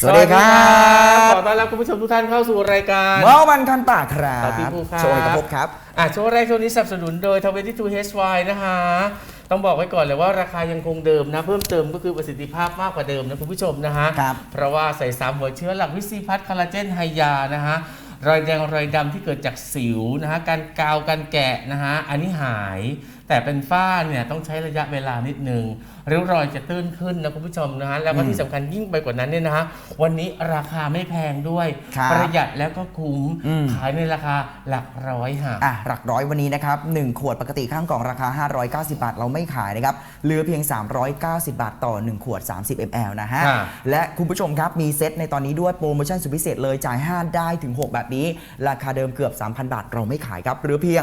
สวัสดีครับขอต้อนรับคุณผู้ชมทุกท่านเข้าสู่รายการเมื่อวันคันปากครัครับบพี่ภูครับโชว์กระพบครับอะช่วงแรกช่วงนี้สนับสนุนโดย 22HY นะคะ ต้องบอกไว้ก่อนเลยว่าราคายังคงเดิมนะ เพิ่มเติมก็คือประสิทธิภาพมากกว่าเดิมนะคุณผู้ชมนะฮะครับเพราะว่าใส่สามหัวเชื้อหลักวิซีพัทคอลลาเจนไฮยานะฮะรอยแดงรอยดำที่เกิดจากสิวนะฮะการกาวการแกะนะฮะอันนี้หายแต่เป็นฝ้าเนี่ยต้องใช้ระยะเวลานิดนึงริ้วรอยจะตื้นขึ้นนะคุณผู้ชมนะฮะแล้วก็ที่สำคัญยิ่งไปกว่านั้นเนี่ยนะฮะวันนี้ราคาไม่แพงด้วย ครับประหยัดแล้วก็คุ้มอืม ขายในราคาหลักร้อยค่ะ อะหลักร้อยวันนี้นะครับ 1 ขวดปกติข้างกล่องราคา 590 บาท เราไม่ขายนะครับเหลือเพียง 390 บาทต่อ 1 ขวด 30 ml นะฮะ ค่ะและคุณผู้ชมครับ มีเซตในตอนนี้ด้วยโปรโมชั่นสุดพิเศษเลยจ่าย 5 ได้ถึง 6 แบบนี้ ราคาเดิมเกือบ 3,000 บาท เราไม่ขายครับเหลือเพียง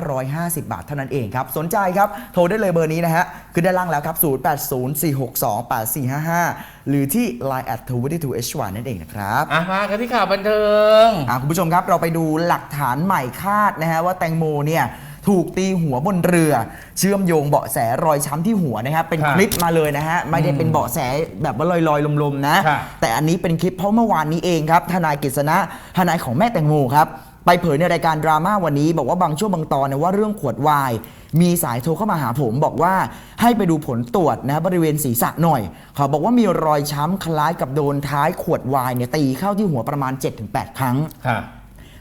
1,950 บาทเท่านั้นเองครับสนใจครับ โทรได้เลยเบอร์นี้นะฮะคือด้านล่างแล้วครับ 0804628455 หรือที่ Line at 22h1 นั่นเองนะครับอะมากันที่ข่าวบันเทิงอะคุณผู้ชมครับเราไปดูหลักฐานใหม่คาดนะฮะว่าแตงโมเนี่ยถูกตีหัวบนเรือ เชื่อมโยงเบาะแสรอยช้ำที่หัวนะครับเป็นครับคลิปมาเลยนะฮะไม่ได้เป็นเบาะแสแบบว่าลอยๆลมๆนะครับแต่อันนี้เป็นคลิปเพราะเมื่อวานนี้เองครับทนายกฤษณะทนายของแม่แตงโมครับ ไปเผยในรายการดราม่าวันนี้ บอกว่าบางช่วงบางตอนเนี่ยว่าเรื่องขวดวาย มีสายโทรเข้ามาหาผมบอกว่าให้ไปดูผลตรวจนะบริเวณศีรษะหน่อย เขาบอกว่ามีรอยช้ำคล้ายกับโดนท้ายขวดวายเนี่ยตีเข้าที่หัวประมาณ 7-8 ครั้ง ครับ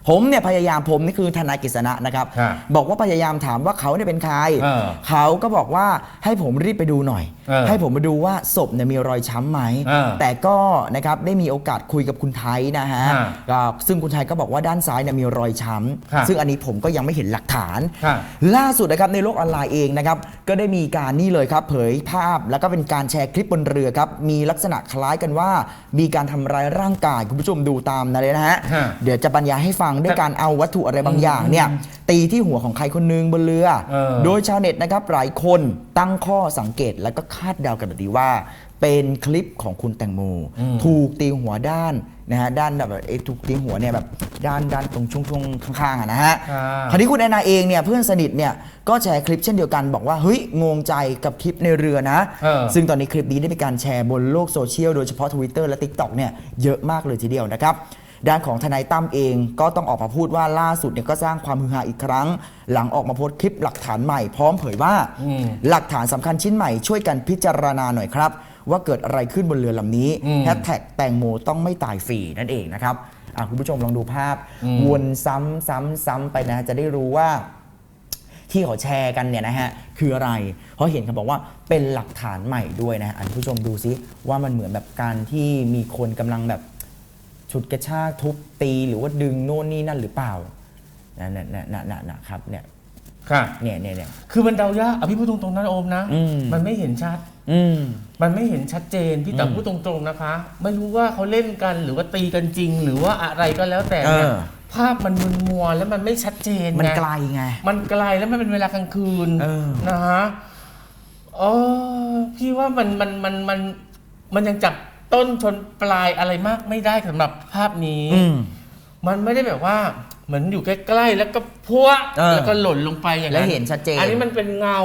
ผมเนี่ยพยายามผมนี่คือทนายกฤษณะนะครับครับบอกว่าพยายามถามว่าเขาเนี่ยเป็นใคร เออเขาก็บอกว่าให้ผมรีบไปดูหน่อย เออให้ผมมาดูว่าศพเนี่ยมีรอยช้ำไหม เออแต่ก็นะครับได้มีโอกาสคุยกับคุณไทยนะฮะฮะก็ซึ่งคุณไทยก็บอกว่าด้านซ้ายเนี่ยมีรอยช้ครับำซึ่งอันนี้ผมก็ยังไม่เห็นหลักฐานครับล่าสุดนะครับในโลกออนไลน์เองนะครับก็ได้มีการนี่เลยครับ เผยภาพแล้วก็เป็นการแชร์คลิปบนเรือครับ มีลักษณะคล้ายกันว่า มีการทำร้ายร่างกายคุณผู้ชมดูตามนะเลยนะฮะ ฮะ เดี๋ยวจะบรรยายให้ฟังด้วยการเอาวัตถุอะไรบางอย่างเนี่ยตีที่หัวของใครคนหนึงบนเรือ เออ โดยชาวเน็ตนะครับหลายคนตั้งข้อสังเกตแล้วก็คาดเดากันแบบนี้ว่า เป็นคลิปของคุณแตงโมถูกตีหัวด้านนะฮะด้านแบบไอ้ถูกตีหัวเนี่ยแบบด้านด้านตรงช่วงช่วงข้างๆอะนะฮะค่ะคราวนี้คุณแอนนาเองเนี่ยเพื่อนสนิทเนี่ยก็แชร์คลิปเช่นเดียวกันบอกว่าเฮ้ยงงใจกับคลิปในเรือนะ เออ ซึ่งตอนนี้คลิปนี้ได้มีการแชร์บนโลกโซเชียลโดยเฉพาะ Twitter และ TikTok เนี่ยเยอะมากเลยทีเดียวนะครับ ด้านของทนายตั้มเองก็ต้องออกมาพูดว่าล่าสุดเนี่ยก็สร้างความฮือฮาอีกครั้ง หลังออกมาโพสต์คลิปหลักฐานใหม่พร้อมเผยว่าอืมหลักฐานสำคัญชิ้นใหม่ช่วยกันพิจารณาหน่อยครับ ว่าเกิดอะไรขึ้นบนเรือลำนี้อืมแฮชแท็กแตงโมต้องไม่ตายฟรีนั่นเองนะครับอะคุณผู้ชมลองดูภาพอืมวนซ้ำซ้ำซ้ำไปนะจะได้รู้ว่าที่เขาแชร์กันเนี่ยนะฮะคืออะไร เพราะเห็นเขาบอกว่าเป็นหลักฐานใหม่ด้วยนะฮะอันผู้ชมดูซิว่ามันเหมือนแบบการที่มีคนกำลังแบบ ฉุดกระชากทุบตีหรือว่าดึงโน่นนี่นั่นหรือเปล่านะนะนะนะนะนะครับเนี่ยค่ะ เนี่ยเนี่ยเนี่ย คือมันเดายากอะพี่พูดตรงๆนะโอมนะ อืม มันไม่เห็นชัด อืม มันไม่เห็นชัดเจนพี่แต่อืมพูดตรงๆนะคะ ไม่รู้ว่าเขาเล่นกันหรือว่าตีกันจริง หรือว่าอะไรก็แล้วแต่เนี่ยเออ ภาพมันมึนมัวแล้วมันไม่ชัดเจนมันไงไกลไง มันไกลแล้วมันเป็นเวลากลางคืนเออ นะฮะเออพี่ว่ามันมันมันมันมันยังจับ ต้นชนปลายอะไรมากไม่ได้สำหรับภาพนี้ อืม มันไม่ได้แบบว่าเหมือนอยู่ใกล้ๆแล้วก็พัวเออแล้วก็หล่นลงไปอย่างแล้วนั้นเห็นชัดเจนอันนี้มันเป็นเงา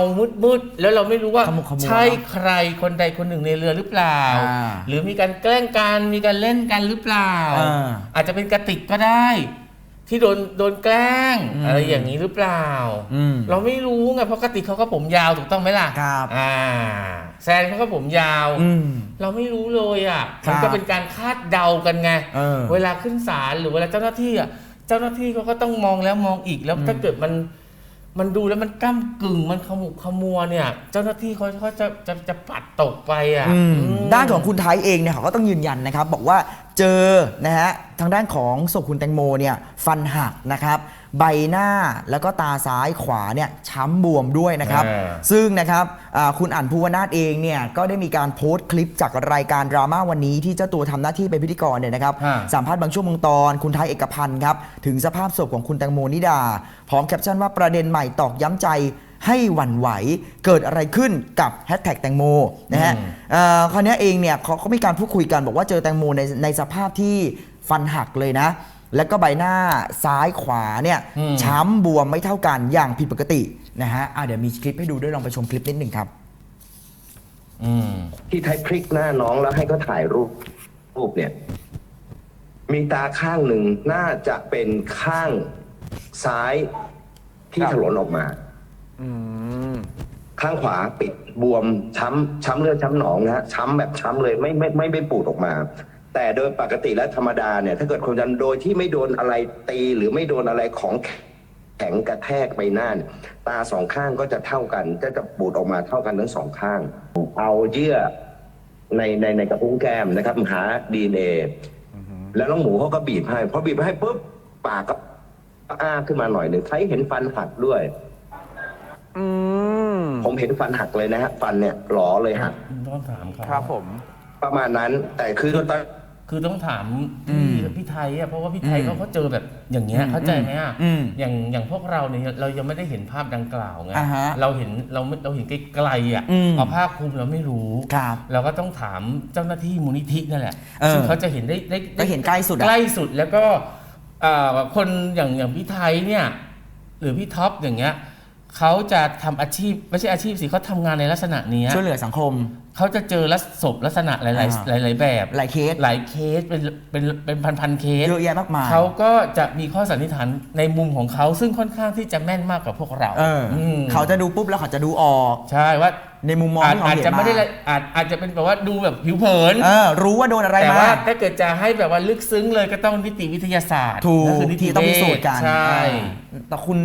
มืดๆแล้วเราไม่รู้ว่าขมุกขมัวใช่ใครคนใดคนหนึ่งในเรือหรือเปล่า อ่าหรือมีการแกล้งกันมีการเล่นกันหรือเปล่า อ่า อาจจะเป็นกระติกก็ได้ ที่โดนโดนแกล้งอืมอะไรอย่างนี้หรือเปล่า อืมเราไม่รู้ไงเพราะกระติกเขาก็ผมยาวถูกต้องไหมล่ะครับ อ่าแซนเขาก็ผมยาว อืม เราไม่รู้เลยอะครับมันก็เป็นการคาดเดากันไงเออเวลาขึ้นศาลหรือเวลาเจ้าหน้าที่อะเจ้าหน้าที่เขาก็ต้องมองแล้วมองอีกแล้วถ้าเกิดมันมันดูแล้วมันก้ากึ่งมันขมุกขมัวเนี่ย เจ้าหน้าที่เขาเขาจะจะจะปัดตกไปอะอืมอืม ด้านของคุณไทยเองเนี่ยเขาก็ต้องยืนยันนะครับ บอกว่าเจอนะฮะทางด้านของศพคุณแตงโมเนี่ยฟันหักนะครับ ใบหน้าแล้วก็ตาซ้ายขวาเนี่ยช้ำบวมด้วยนะครับอ่าซึ่งนะครับอ่าคุณอั๋นภูวนาถเองเนี่ยก็ได้มีการโพสต์คลิปจากรายการดราม่าวันนี้ที่เจ้าตัวทำหน้าที่เป็นพิธีกรเนี่ยนะครับ ฮะ สัมภาษณ์บางช่วงบางตอนคุณไทยเอกพันธ์ครับ ถึงสภาพศพของคุณแตงโมนิดา พร้อมแคปชั่นว่าประเด็นใหม่ตอกย้ำใจ ให้หวั่นไหวเกิดอะไรขึ้นกับแฮชแท็กแตงโมนะฮะอืมเอ่อคราวนี้เองเนี่ยเขาเขามีการพูดคุยกันบอกว่าเจอแตงโมในในสภาพที่ฟันหักเลยนะ แล้วก็ใบหน้าซ้ายขวาเนี่ยอืมช้ำบวมไม่เท่ากันอย่างผิดปกตินะฮะอะเดี๋ยวมีคลิปให้ดูด้วยลองไปชมคลิปนิดหนึ่งครับอืมที่ไทยพลิกหน้าน้องแล้วให้เขาถ่ายรูปรูปเนี่ย มีตาข้างหนึ่งน่าจะเป็นข้างซ้ายที่ครับถลนออกมา อืม ข้างขวาปิดบวมช้ำช้ำเลือดช้ำหนองนะฮะช้ำแบบช้ำเลยไม่ไม่ไม่ไม่ปูดออกมา แต่โดยปกติและธรรมดาเนี่ยถ้าเกิดคนยันโดยที่ไม่โดนอะไรตีหรือไม่โดนอะไรของแข็งกระแทกไปหน้าเนี่ยตาสองข้างก็จะเท่ากันก็จะปูดออกมาเท่ากันทั้งสองข้าง เอาเยื่อในในในกระพุ้งแก้มนะครับหาดีเอ็นเอแล้วน้องหมูเขาก็บีบให้พอบีบให้ปุ๊บปากก็อ้าขึ้นมาหน่อยหนึ่งใครเห็นฟันหักด้วย อืมผมเห็นฟันหักเลยนะฮะฟันเนี่ยหลอเลยหักต้องถามเขาครับผม ประมาณนั้น แต่คือตอน คือต้องถามอืพี่มพี่ไทยอะเพราะว่าพี่ไทยอืมเขาก็เจอแบบอย่างเงี้ยอืมเข้าใจไหมอะอืมอย่างอย่างพวกเราเนี่ยเรายังไม่ได้เห็นภาพดังกล่าวไงอ่าฮะเราเห็นเราไม่เราเห็นไกลๆอะอืมเอาผ้าคลุมเราไม่รู้ครับเราก็ต้องถามเจ้าหน้าที่มูลนิธินั่นแหละเออซึ่งเขาจะเห็นได้ได้ได้เห็นใกล้สุดอะใกล้สุดแล้วก็อ่าคนอย่างอย่างพี่ไทยเนี่ย หรือพี่ท็อปอย่างเงี้ย เขาจะทำอาชีพ ไม่ใช่อาชีพสิเขาทำงานในลักษณะเนี้ยช่วยเหลือสังคม เขาจะเจอลักษศพลักษณะหลายอ่าๆหลาย ๆ แบบ หลายเคส หลายเคสเป็นเป็นเป็นพันพันๆเคสเยอะแยะมากมายเขาก็จะมีข้อสันนิษฐานในมุมของเขาซึ่งค่อนข้างที่จะแม่นมากกว่าพวกเราเอออมเขาจะดูปุ๊บแล้วเขาจะดูออกใช่ว่าในมุมมองอาจที่เขาอาจเห็นจะไม่ได้มาละอาจอาจจะเป็นแบบว่าดูแบบผิวเผิน เออรู้ว่าโดนอะไรแต่มา ว่าถ้าเกิดจะให้แบบว่าลึกซึ้งเลยก็ต้องนิติวิทยาศาสตร์ถูกนั่นคือนิติที่ต้องพิสูจน์กันใช่ อ่าแต่คุณ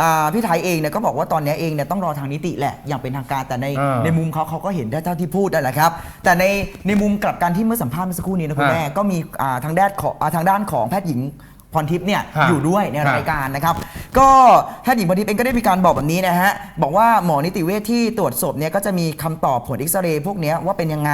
อ่าพี่ไทยเองเนี่ยก็บอกว่าตอนนี้เองเนี่ยต้องรอทางนิติแหละอย่างเป็นทางการแต่ในอ่า ในมุมเขาเขาก็เห็นได้เท่าที่พูดนั่นแหละครับ แต่ในในมุมกลับกันที่เมื่อสัมภาษณ์เมื่อสักครู่นี้นะคุณฮะแม่ก็มีอ่าทางด้านของอ่าทางด้านของแพทย์หญิงพรทิพย์เนี่ยฮะอยู่ด้วยในฮะ รายการนะครับ ก็แพทย์หญิงพรทิพย์เองก็ได้มีการบอกแบบนี้นะฮะบอกว่าหมอนิติเวชที่ตรวจศพเนี่ยก็จะมีคำตอบผลเอ็กซเรย์พวกเนี้ยว่าเป็นยังไง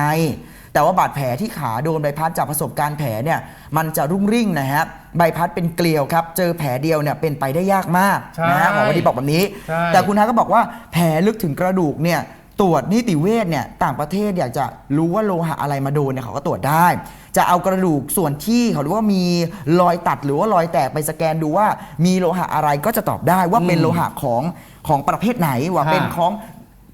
แต่ว่าบาดแผลที่ขาโดนใบพัดจากประสบการณ์แผลเนี่ยมันจะรุ่งริ่งนะฮะใบพัดเป็นเกลียวครับ เจอแผลเดียวเนี่ยเป็นไปได้ยากมากใช่นะฮะหมอวันนี้บอกแบบนี้ ใช่ แต่คุณทาก็บอกว่าแผลลึกถึงกระดูกเนี่ย ตรวจนิติเวชเนี่ยต่างประเทศอยากจะรู้ว่าโลหะอะไรมาโดนเนี่ยเขาก็ตรวจได้ จะเอากระดูกส่วนที่เขาเรียกว่ามีรอยตัดหรือว่ารอยแตกไปสแกนดูว่ามีโลหะอะไรก็จะตอบได้ว่าเป็นโลหะของของประเภทไหนว่าค่ะเป็นของ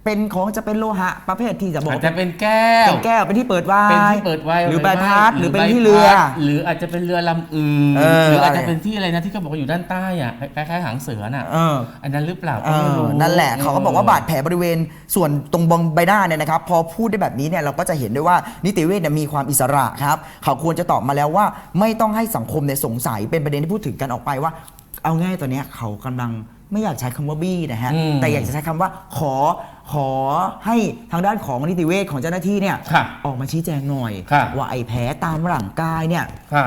เป็นของจะเป็นโลหะประเภทที่จะบอกอาจจะเป็นแก้ว เป็นแก้วเป็นที่เปิดไวน์เป็นที่เปิดไว้หรือใบไม่พัดหรือเป็นที่ใบเรือพัดหรืออาจจะเป็นเรือลำอื่นเออหรืออาจจะอะไรเป็นที่อะไรนะที่เขาบอกว่าอยู่ด้านใต้อะคล้ายๆหางเสือน่ะเอออันนั้นหรือเปล่าเอก็ไม่อรู้นั่นแหละเขาก็บอกว่าบาดแผลบริเวณส่วนตรงบงใบหน้าเนี่ยนะครับ พอพูดได้แบบนี้เนี่ยเราก็จะเห็นได้ว่านิติเวชเนี่ยมีความอิสระครับ เขาควรจะตอบมาแล้วว่า ไม่ต้องให้สังคมเนี่ยสงสัยเป็นประเด็นที่พูดถึงกันออกไปว่า เอาง่ายตอนเนี้ยเขากำลัง ไม่อยากใช้คำว่าบี้นะฮะ อืมแต่อยากจะใช้คำว่าขอขอให้ทางด้านของนิติเวชของเจ้าหน้าที่เนี่ยค่ะออกมาชี้แจงหน่อย ค่ะ ว่าไอ้แผลตามร่างกายเนี่ย ค่ะ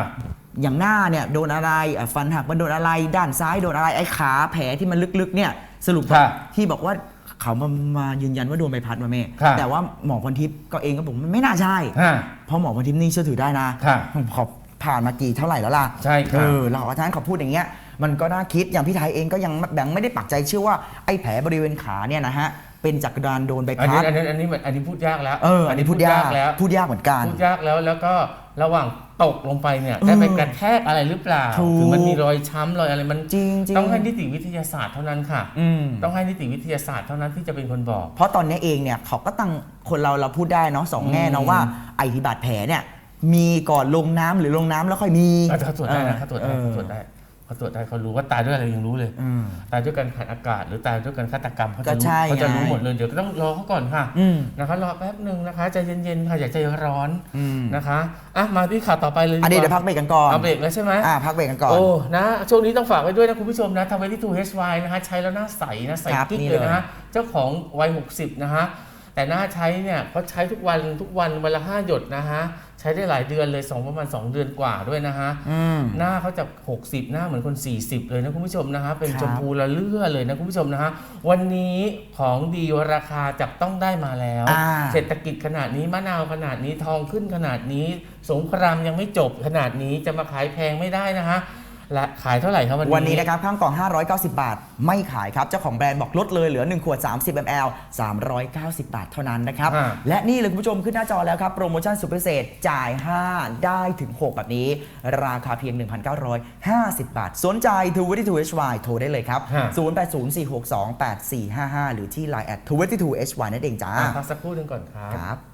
อย่างหน้าเนี่ยโดนอะไรอะฟันหักมันโดนอะไร ด้านซ้ายโดนอะไรไอ้ขาแผลที่มันลึกๆเนี่ยสรุปครับที่บอกว่าเขามามายืนยันว่าโดนใบพัดมาเมครับแต่ว่าหมอพรทิพย์ก็เองก็บอกมันไม่น่าใช่ฮะเพราะหมอพรทิพย์นี่เชื่อถือได้นะครับผมขอผ่านมากี่เท่าไหร่แล้วล่ะใช่ครับ เออเราอาจารย์เขาพูดอย่างเงี้ย มันก็น่าคิดอย่างพี่ไทยเองก็ยังแบ่งไม่ได้ปักใจเชื่อว่าไอ้แผลบริเวณขาเนี่ยนะฮะเป็นจากการโดนใบอันพันี้ดอันนี้อันนี้อันนี้พูดยากแล้วเอออันนี้พูดยากแล้วพูดยากเหมือนกัน พูดยากแล้วแล้วก็ระหว่างตกลงไปเนี่ยเออได้ไปกระแทกอะไรหรือเปล่าถูก ถึงมันมีรอยช้ำรอยอะไรมันจริงๆต้องให้นิติวิทยาศาสตร์เท่านั้นค่ะ อืม ต้องให้นิติวิทยาศาสตร์เท่านั้นที่จะเป็นคนบอก เพราะตอนนี้เองเนี่ยเขาก็ตั้งคนเราเราพูดได้เนาะสองแง่เนาะอืมว่าไอ้ที่บาดแผลเนี่ยมีก่อนลงน้ำหรือลงน้ำแล้วค่อยมีเขาตรวจได้นะเขาตรวจได้ออเขาตรวจได้ เขาตรวจได้เขารู้ว่าตายด้วยอะไรยังรู้เลย อืม ตายด้วยการขาดอากาศ หรือตายด้วยการฆาตกรรมเขาก็จะรู้ใช่เขาจะรู้ไง หมดเลยเดี๋ยวก็ต้องรอเขาก่อนค่ะอืมนะคะรอแป๊บหนึ่งนะคะใจเย็นๆค่ะอย่าใจร้อนอืมนะคะอะมาที่ข่าวต่อไปเลยอันนี้กเดี๋ยวพักเบรกกันก่อนเอาเบรกแล้วใช่ไหม อ่าพักเบรกกันก่อน โอ้ นะ ช่วงนี้ต้องฝากไว้ด้วยนะ คุณผู้ชมนะทำไว้ที่ทู HY นะฮะ ใช้แล้วหน้าใสนะ ใสครับกิ๊กนี่เลยเลยนะฮะ เจ้าของวัย 60 นะฮะ แต่หน้าใช้เนี่ยเขาใช้ทุกวันทุกวันวันละ5หยดนะฮะ ใช้ได้หลายเดือนเลย2ประมาณ 2 เดือนกว่าด้วยนะฮะ อืม หน้าเขาจะ60 หน้าเหมือนคน 40 เลยนะคุณผู้ชมนะฮะ เป็นครับ ชมพูละเลื่อเลยนะคุณผู้ชมนะฮะ วันนี้ของดีราคาจับต้องได้มาแล้ว อ่า เศรษฐกิจขนาดนี้มะนาวขนาดนี้ทองขึ้นขนาดนี้ สงครามยังไม่จบขนาดนี้จะมาขายแพงไม่ได้นะฮะ และขายเท่าไหร่ครับวันนี้วันนี้นะครับข้างกล่อง 590 บาท ไม่ขายครับ เจ้าของแบรนด์บอกลดเลยเหลือ 1 ขวด 30 ml 390 บาทเท่านั้นนะครับ อ่า และนี่เลยคุณผู้ชมขึ้นหน้าจอแล้วครับ โปรโมชั่นสุดพิเศษจ่าย 5 ได้ถึง 6 แบบนี้ ราคาเพียง 1,950 บาท สนใจ t w 2 HY โทรได้เลยครับ ฮะ 0804628455 หรือที่ Line at 22 HY นั่นเองจ้าอะพักสักครู่หนึงก่อนครับ ครับ